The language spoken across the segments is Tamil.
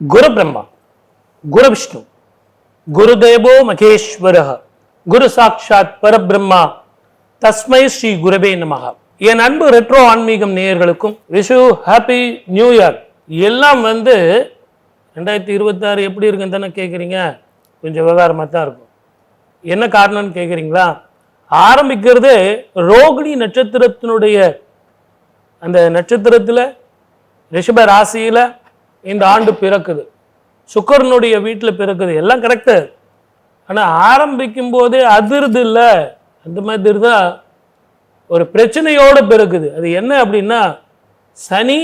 குரு பிரம்மா குரு விஷ்ணு குருதேவோ மகேஸ்வர குரு சாட்சாத் பரபிரம்மா தஸ்மை ஸ்ரீ குருவே நமக என் அன்பு ரெட்ரோ ஆன்மீகம் நேயர்களுக்கும் விஷு ஹாப்பி நியூ இயர். எல்லாம் வந்து ரெண்டாயிரத்தி இருபத்தாறு எப்படி இருக்குன்னு தானே கேட்குறீங்க கொஞ்சம் விவகாரமாக தான் இருக்கும். என்ன காரணம்னு கேட்குறீங்களா ஆரம்பிக்கிறது ரோகிணி நட்சத்திரத்தினுடைய அந்த நட்சத்திரத்தில் ரிஷப ராசியில் இந்த ஆண்டு பிறக்குது. சுக்கரனுடைய வீட்டில் பிறக்குது. எல்லாம் கரெக்டு ஆனால் ஆரம்பிக்கும் போதே அதிர்து இல்லை. அந்த மாதிரி தான் ஒரு பிரச்சனையோடு பிறக்குது. அது என்ன அப்படின்னா சனி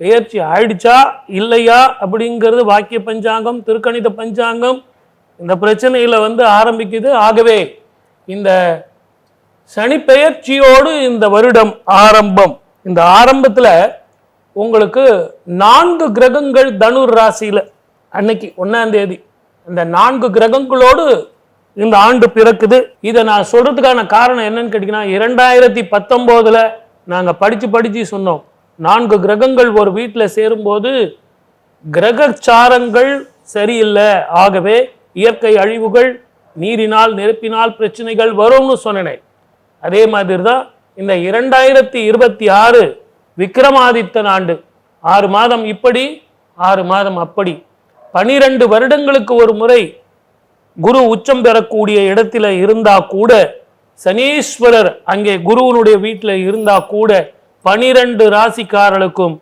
பெயர்ச்சி ஆயிடுச்சா இல்லையா அப்படிங்கிறது வாக்கிய பஞ்சாங்கம் திருக்கணித பஞ்சாங்கம் இந்த பிரச்சனையில் வந்து ஆரம்பிக்குது. ஆகவே இந்த சனி பெயர்ச்சியோடு இந்த வருடம் ஆரம்பம். இந்த ஆரம்பத்தில் உங்களுக்கு நான்கு கிரகங்கள் தனுர் ராசியில் அன்னைக்கு ஒன்றாம் தேதி. இந்த நான்கு கிரகங்களோடு இந்த ஆண்டு பிறக்குது. இதை நான் சொல்கிறதுக்கான காரணம் என்னன்னு கேட்டிங்கன்னா இரண்டாயிரத்தி பத்தொம்போதில் நாங்கள் படித்து படித்து சொன்னோம். நான்கு கிரகங்கள் ஒரு வீட்டில் சேரும்போது கிரகச்சாரங்கள் சரியில்லை. ஆகவே இயற்கை அழிவுகள் நீரினால் நெருப்பினால் பிரச்சனைகள் வரும்னு சொன்னேன். அதே மாதிரி தான் இந்த இரண்டாயிரத்தி இருபத்தி ஆறு விக்ரமாதித்தன் ஆண்டு. ஆறு மாதம் இப்படி ஆறு மாதம் அப்படி. பனிரெண்டு வருடங்களுக்கு ஒரு முறை குரு உச்சம் பெறக்கூடிய இடத்துல இருந்தா கூட சனீஸ்வரர் அங்கே குருவனுடைய வீட்டில் இருந்தா கூட பனிரெண்டு ராசிக்காரர்களுக்கும்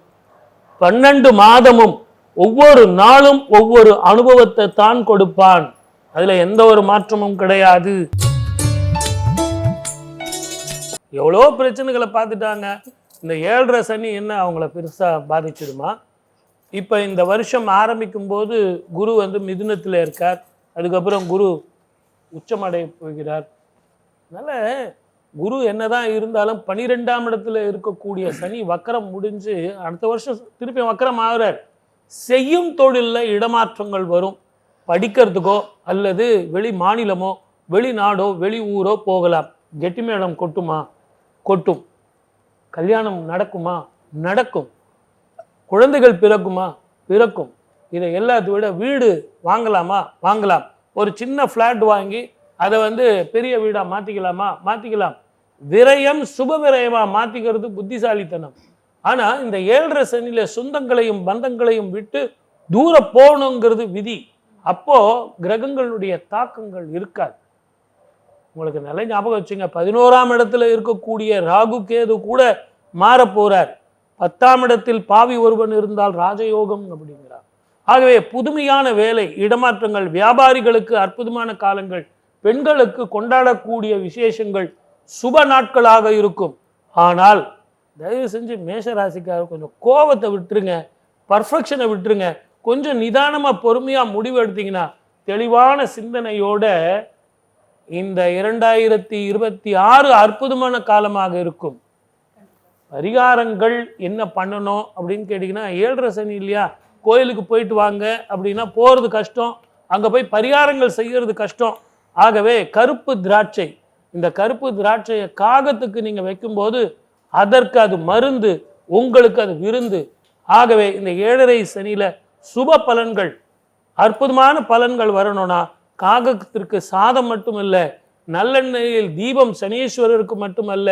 பன்னெண்டு மாதமும் ஒவ்வொரு நாளும் ஒவ்வொரு அனுபவத்தை தான் கொடுப்பான். அதுல எந்த ஒரு மாற்றமும் கிடையாது. எவ்வளோ பிரச்சனைகளை பார்த்துட்டாங்க. இந்த ஏழரை சனி என்ன அவங்கள பெருசாக பாதிச்சிடுமா? இப்போ இந்த வருஷம் ஆரம்பிக்கும் போது குரு வந்து மிதுனத்தில் இருக்கார். அதுக்கப்புறம் குரு உச்சமடைய போகிறார். அதனால் குரு என்னதான் இருந்தாலும் பனிரெண்டாம் இடத்துல இருக்கக்கூடிய சனி வக்கரம் முடிஞ்சு அடுத்த வருஷம் திருப்பி வக்கரம் ஆகிறார். செய்யும் தொழிலில் இடமாற்றங்கள் வரும். படிக்கிறதுக்கோ அல்லது வெளி மாநிலமோ வெளிநாடோ வெளி ஊரோ போகலாம். கெட்டி மேளம் கொட்டுமா? கொட்டும். கல்யாணம் நடக்குமா? நடக்கும். குழந்தைகள் பிறக்குமா? பிறக்கும். இதை எல்லாத்தை விட வீடு வாங்கலாமா? வாங்கலாம். ஒரு சின்ன ஃப்ளாட் வாங்கி அதை வந்து பெரிய வீடாக மாற்றிக்கலாமா மாற்றிக்கலாம் விரயம் சுப விரயமாக மாற்றிக்கிறது புத்திசாலித்தனம். ஆனால் இந்த ஏழரை சனியில் சொந்தங்களையும் பந்தங்களையும் விட்டு தூர போகணுங்கிறது விதி. அப்போது கிரகங்களுடைய தாக்கங்கள் இருக்காது. உங்களுக்கு நல்ல ஞாபகம் வச்சுங்க. பதினோராம் இடத்துல இருக்கக்கூடிய ராகு கேது கூட மாற போகிறார் பத்தாம் இடத்தில் பாவி ஒருவன் இருந்தால் ராஜயோகம் அப்படிங்கிறார். ஆகவே புதுமையான வேலை இடமாற்றங்கள் வியாபாரிகளுக்கு அற்புதமான காலங்கள் பெண்களுக்கு கொண்டாடக்கூடிய விசேஷங்கள் சுப நாட்களாக இருக்கும். ஆனால் தயவு செஞ்சு மேஷராசிக்காரர் கொஞ்சம் கோபத்தை விட்டுருங்க பர்ஃபெக்ஷனை விட்டுருங்க. கொஞ்சம் நிதானமாக பொறுமையாக முடிவு எடுத்தீங்கன்னா தெளிவான சிந்தனையோட இந்த இரண்டாயிரத்தி இருபத்தி ஆறு அற்புதமான காலமாக இருக்கும். பரிகாரங்கள் என்ன பண்ணணும் அப்படின்னு கேட்டிங்கன்னா ஏழரை சனி இல்லையா? கோயிலுக்கு போயிட்டு வாங்க அப்படின்னா போகிறது கஷ்டம். அங்கே போய் பரிகாரங்கள் செய்கிறது கஷ்டம். ஆகவே கருப்பு திராட்சை. இந்த கருப்பு திராட்சையை காகத்துக்கு நீங்கள் வைக்கும்போது அதற்கு அது மருந்து உங்களுக்கு அது விருந்து. ஆகவே இந்த ஏழரை சனியில் சுப பலன்கள் அற்புதமான பலன்கள் வரணும்னா காகத்திற்கு சாதம் மட்டுமல்ல நல்லெண்ணெயில் தீபம் சனீஸ்வரருக்கு மட்டுமல்ல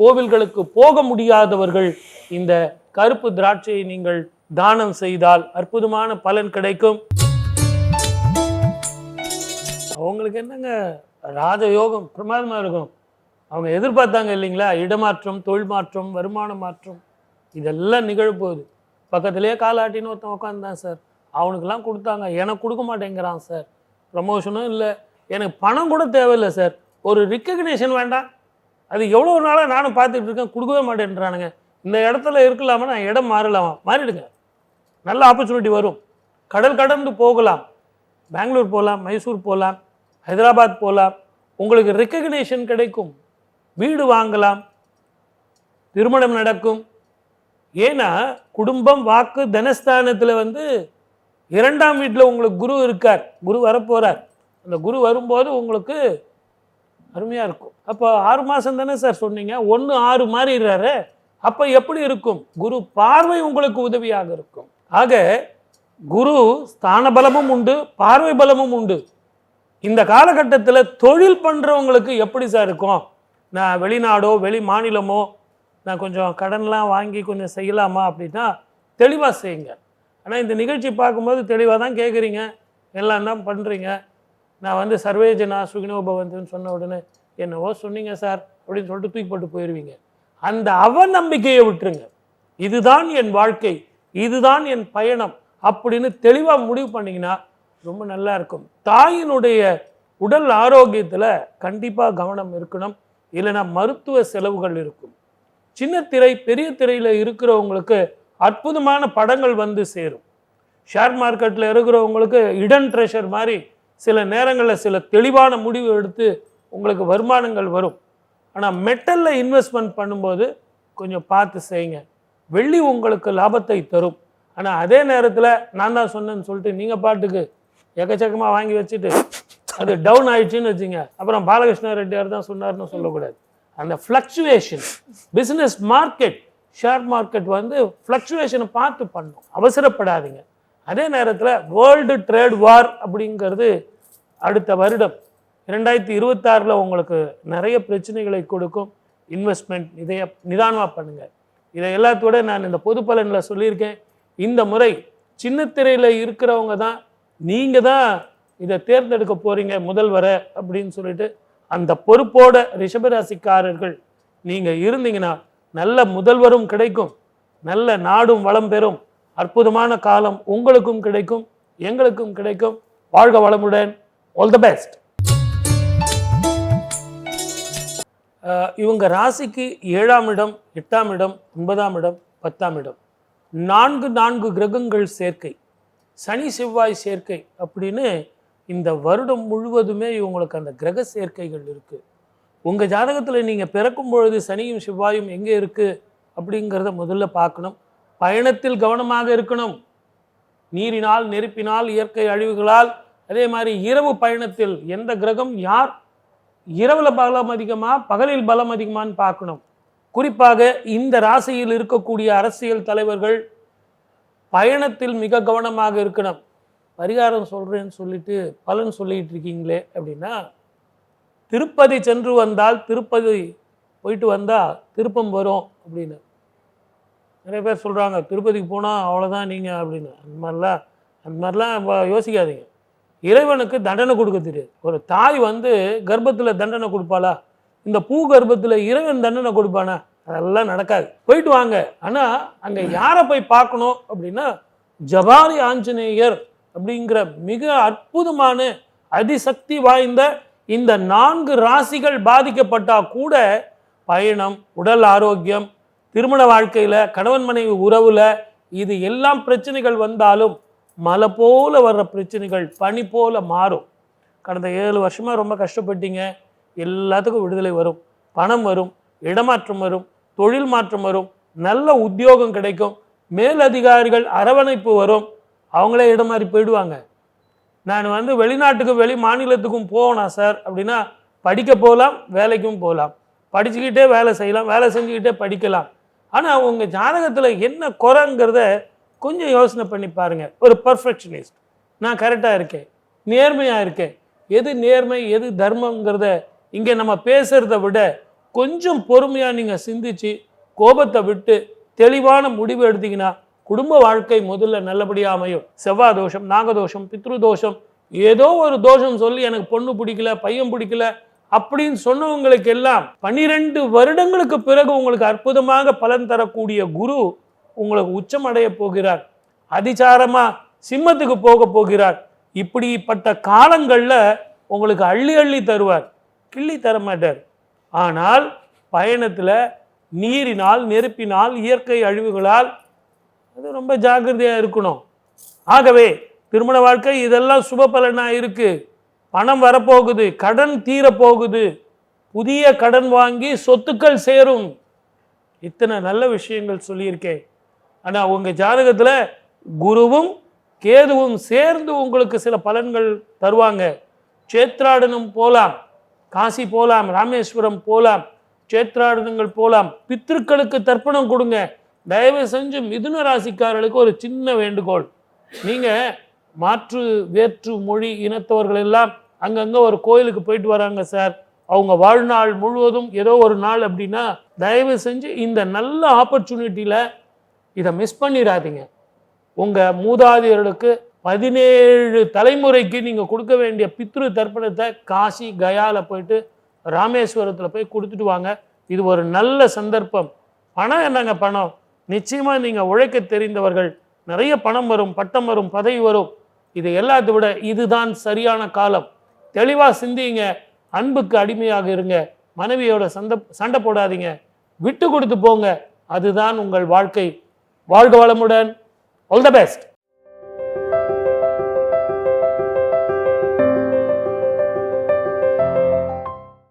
கோவில்களுக்கு போக முடியாதவர்கள் இந்த கருப்பு திராட்சையை நீங்கள் தானம் செய்தால் அற்புதமான பலன் கிடைக்கும். அவங்களுக்கு என்னங்க? ராஜயோகம் பிரமாதமா இருக்கும். அவங்க எதிர்பார்த்தாங்க இல்லைங்களா? இடமாற்றம் தொழில் மாற்றம் வருமான மாற்றம். இதெல்லாம் நிகழப்போகுது பக்கத்துலேயே காலாட்டின்னு ஒருத்தன் உட்காந்துதான் சார். அவனுக்கெல்லாம் கொடுத்தாங்க. எனக்கு கொடுக்க மாட்டேங்கிறான் சார். ப்ரமோஷனும் இல்லை. எனக்கு பணம் கூட தேவையில்லை சார் ஒரு ரிக்கக்னேஷன் வேண்டாம். அது எவ்வளோ நாளாக நானும் பார்த்துட்டு இருக்கேன் கொடுக்கவே மாட்டேன்றானுங்க. இந்த இடத்துல இருக்கலாமா நான் இடம் மாறலாமா? மாறிடுங்க. நல்ல ஆப்பர்ச்சுனிட்டி வரும். கடல் கடந்து போகலாம். பெங்களூர் போகலாம் மைசூர் போகலாம் ஹைதராபாத் போகலாம். உங்களுக்கு ரெக்கக்னேஷன் கிடைக்கும். வீடு வாங்கலாம். திருமணம் நடக்கும். ஏன்னா குடும்பம் வாக்கு தனஸ்தானத்தில் வந்து இரண்டாம் வீட்டில் உங்களுக்கு குரு இருக்கார். குரு வரப்போகிறார் அந்த குரு வரும்போது உங்களுக்கு அருமையாக இருக்கும். அப்போ ஆறு மாதம் தானே சார் சொன்னீங்க? ஒன்று ஆறு மாறிடுறாரு. அப்போ எப்படி இருக்கும்? குரு பார்வை உங்களுக்கு உதவியாக இருக்கும். ஆக குரு ஸ்தான பலமும் உண்டு பார்வை பலமும் உண்டு. இந்த காலகட்டத்தில் தொழில் பண்ணுறவங்களுக்கு எப்படி சார் இருக்கும்? நான் வெளிநாடோ வெளி மாநிலமோ நான் கொஞ்சம் கடன்லாம் வாங்கி கொஞ்சம் செய்யலாமா அப்படின்னா தெளிவாக செய்யுங்க. ஆனால் இந்த நிகழ்ச்சி பார்க்கும்போது தெளிவாக தான் கேட்குறீங்க எல்லாம் தான் பண்ணுறீங்க நான் வந்து சர்வேஜனா சுகினோ பவந்துன்னு சொன்ன உடனே என்னவோ சொன்னீங்க சார் அப்படின்னு சொல்லிட்டு தூக்கி போட்டு போயிடுவீங்க அந்த அவநம்பிக்கையை விட்டுருங்க. இதுதான் என் வாழ்க்கை இதுதான் என் பயணம் அப்படின்னு தெளிவாக முடிவு பண்ணிங்கன்னா ரொம்ப நல்லா இருக்கும். தாயினுடைய உடல் ஆரோக்கியத்தில் கண்டிப்பாக கவனம் இருக்கணும். இல்லைன்னா மருத்துவ செலவுகள் இருக்கும். சின்ன திரை பெரிய திரையில் இருக்கிறவங்களுக்கு அற்புதமான படங்கள் வந்து சேரும். ஷேர் மார்க்கெட்டில் இருக்கிறவங்களுக்கு இடன் ட்ரெஷர் மாதிரி சில நேரங்களில் சில தெளிவான முடிவு எடுத்து உங்களுக்கு வருமானங்கள் வரும். ஆனால் மெட்டலில் இன்வெஸ்ட்மெண்ட் பண்ணும்போது கொஞ்சம் பார்த்து செய்யுங்க. வெள்ளி உங்களுக்கு லாபத்தை தரும். ஆனால் அதே நேரத்தில் நான் தான் சொன்னேன்னு சொல்லிட்டு நீங்கள் பாட்டுக்கு எக்கச்சக்கமாக வாங்கி வச்சுட்டு அது டவுன் ஆயிடுச்சுன்னு வச்சுங்க. அப்புறம் பாலகிருஷ்ண ரெட்டியார் தான் சொன்னார்னு சொல்லக்கூடாது. அந்த fluctuation business market share market வந்து ஃப்ளக்சுவேஷனை பார்த்து பண்ணும். அவசரப்படாதீங்க. அதே நேரத்தில் வேர்ல்டு ட்ரேட் வார் அப்படிங்கிறது அடுத்த வருடம். இரண்டாயிரத்தி இருபத்தாறில் உங்களுக்கு நிறைய பிரச்சனைகளை கொடுக்கும். இன்வெஸ்ட்மெண்ட் இதைய நிதானமாக பண்ணுங்கள் இதை எல்லாத்தோட நான் இந்த பொது பலனில் சொல்லியிருக்கேன். இந்த முறை சின்ன திரையில் இருக்கிறவங்க தான் நீங்கள் தான் இதை தேர்ந்தெடுக்க போகிறீங்க முதல்வரை அப்படின்னு சொல்லிட்டு அந்த பொறுப்போட ரிஷபராசிக்காரர்கள் நீங்கள் இருந்தீங்கன்னா நல்ல முதல்வரும் கிடைக்கும். நல்ல நாடும் வளம் பெறும். அற்புதமான காலம் உங்களுக்கும் கிடைக்கும் எங்களுக்கும் கிடைக்கும். வாழ்க வளமுடன். ஆல் த பெஸ்ட் இவங்க ராசிக்கு ஏழாம் இடம் எட்டாம் இடம் ஒன்பதாம் இடம் பத்தாம் இடம். நான்கு நான்கு கிரகங்கள் சேர்க்கை. சனி செவ்வாய் சேர்க்கை அப்படின்னு இந்த வருடம் முழுவதுமே இவங்களுக்கு அந்த கிரக சேர்க்கைகள் இருக்குது உங்கள் ஜாதகத்தில் நீங்கள் பிறக்கும் பொழுது சனியும் செவ்வாயும் எங்கே இருக்குது அப்படிங்கிறத முதல்ல பார்க்கணும். பயணத்தில் கவனமாக இருக்கணும். நீரினால் நெருப்பினால் இயற்கை அழிவுகளால் அதே மாதிரி இரவு பயணத்தில் எந்த கிரகம் யார் இரவில் பலம் அதிகமாக பகலில் பலம் அதிகமான்னு பார்க்கணும். குறிப்பாக இந்த ராசியில் இருக்கக்கூடிய அரசியல் தலைவர்கள் பயணத்தில் மிக கவனமாக இருக்கணும். பரிகாரம் சொல்கிறேன்னு சொல்லிட்டு பலன் சொல்லிகிட்டு இருக்கீங்களே அப்படின்னா திருப்பதி சென்று வந்தால் திருப்பதி போயிட்டு வந்தால் திருப்பம் வரும் அப்படின்னு. நிறைய பேர் சொல்கிறாங்க திருப்பதிக்கு போனால் அவ்வளோதான் நீங்கள் அப்படின்னு. அந்த மாதிரிலாம் அந்த மாதிரிலாம் யோசிக்காதீங்க. இறைவனுக்கு தண்டனை கொடுக்க தெரியாது. ஒரு தாய் வந்து கர்ப்பத்தில் தண்டனை கொடுப்பாளா? இந்த பூ கர்ப்பத்தில் இறைவன் தண்டனை கொடுப்பானா? அதெல்லாம் நடக்காது. போயிட்டு வாங்க. ஆனால் அங்கே யாரை போய் பார்க்கணும் அப்படின்னா ஜபாரி ஆஞ்சநேயர் அப்படிங்கிற மிக அற்புதமான அதிசக்தி வாய்ந்த இந்த நான்கு ராசிகள் பாதிக்கப்பட்டால் கூட பயணம் உடல் ஆரோக்கியம் திருமண வாழ்க்கையில் கணவன் மனைவி உறவில் இது எல்லாம் பிரச்சனைகள் வந்தாலும் மலை போல் வர்ற பிரச்சனைகள் பனி போல் மாறும். கடந்த ஏழு வருஷமாக ரொம்ப கஷ்டப்பட்டீங்க. எல்லாத்துக்கும் விடுதலை வரும். பணம் வரும் இடமாற்றம் வரும் தொழில் மாற்றம் வரும் நல்ல உத்தியோகம் கிடைக்கும் மேலதிகாரிகள் அரவணைப்பு வரும். அவங்களே இடம் மாறி போயிடுவாங்க. நான் வந்து வெளிநாட்டுக்கு வெளி மாநிலத்துக்கும் போகணும் சார் அப்படின்னா படிக்க போகலாம் வேலைக்கும் போகலாம். படிச்சுக்கிட்டே வேலை செய்யலாம் வேலை செஞ்சுக்கிட்டே படிக்கலாம். ஆனால் உங்கள் ஜாதகத்தில் என்ன குறைங்கிறத கொஞ்சம் யோசனை பண்ணி பாருங்க. ஒரு பர்ஃபெக்ஷனிஸ்ட் நான் கரெக்டாக இருக்கேன். நேர்மையாக இருக்கேன். எது நேர்மை எது தர்மங்கிறத இங்கே நம்ம பேசுகிறத விட கொஞ்சம் பொறுமையாக நீங்கள் சிந்திச்சு கோபத்தை விட்டு தெளிவான முடிவு எடுத்திங்கன்னா குடும்ப வாழ்க்கை முதல்ல நல்லபடியாக அமையும். செவ்வாய் தோஷம் நாகதோஷம் பித்ரு தோஷம் ஏதோ ஒரு தோஷம் சொல்லி எனக்கு பொண்ணு பிடிக்கல பையன் பிடிக்கல அப்படின்னு சொன்னவங்களுக்கு எல்லாம் பன்னிரெண்டு வருடங்களுக்கு பிறகு உங்களுக்கு அற்புதமாக பலன் தரக்கூடிய குரு உங்களுக்கு உச்சம் அடைய போகிறார். அதிசாரமாக சிம்மத்துக்கு போக போகிறார். இப்படிப்பட்ட காலங்களில் உங்களுக்கு அள்ளி அள்ளி தருவார். கிள்ளி தர மாட்டார். ஆனால் பயணத்தில் நீரினால் நெருப்பினால் இயற்கை அழிவுகளால் அது ரொம்ப ஜாக்கிரதையாக இருக்கணும். ஆகவே திருமண வாழ்க்கை இதெல்லாம் சுப பலனாக இருக்குது பணம் வரப்போகுது கடன் தீரப்போகுது. புதிய கடன் வாங்கி சொத்துக்கள் சேரும். இத்தனை நல்ல விஷயங்கள் சொல்லியிருக்கேன். ஆனால் உங்கள் ஜாதகத்தில் குருவும் கேதுவும் சேர்ந்து உங்களுக்கு சில பலன்கள் தருவாங்க. சேத்ராடனம் போகலாம் காசி போகலாம் ராமேஸ்வரம் போகலாம் சேத்ராடனங்கள் போகலாம் பித்திருக்களுக்கு தர்ப்பணம் கொடுங்க. தயவு செஞ்சு மிதுன ராசிக்காரர்களுக்கு ஒரு சின்ன வேண்டுகோள். நீங்கள் மாற்று வேற்று மொழி இனத்தவர்கள் எல்லாம் அங்கங்கே ஒரு கோயிலுக்கு போயிட்டு வராங்க சார் அவங்க வாழ்நாள் முழுவதும் ஏதோ ஒரு நாள் அப்படின்னா தயவு செஞ்சு இந்த நல்ல ஆப்பர்ச்சுனிட்டியில் இதை மிஸ் பண்ணிடாதீங்க. உங்கள் மூதாதையர்களுக்கு பதினேழு தலைமுறைக்கு நீங்கள் கொடுக்க வேண்டிய பித்ரு தர்ப்பணத்தை காசி கயால போயிட்டு ராமேஸ்வரத்தில் போய் கொடுத்துட்டு வாங்க. இது ஒரு நல்ல சந்தர்ப்பம். பணம் என்னங்க பணம்? நிச்சயமாக நீங்கள் உழைக்க தெரிந்தவர்கள். நிறைய பணம் வரும் பட்டம் வரும் பதவி வரும். இது எல்லாத்தை விட இதுதான் சரியான காலம். தெளிவாக சிந்திங்க அன்புக்கு அடிமையாக இருங்க மனைவியோட சண்டை சண்டை போடாதீங்க விட்டு கொடுத்து போங்க. அதுதான் உங்கள் வாழ்க்கை. வாழ்க வளமுடன். All the best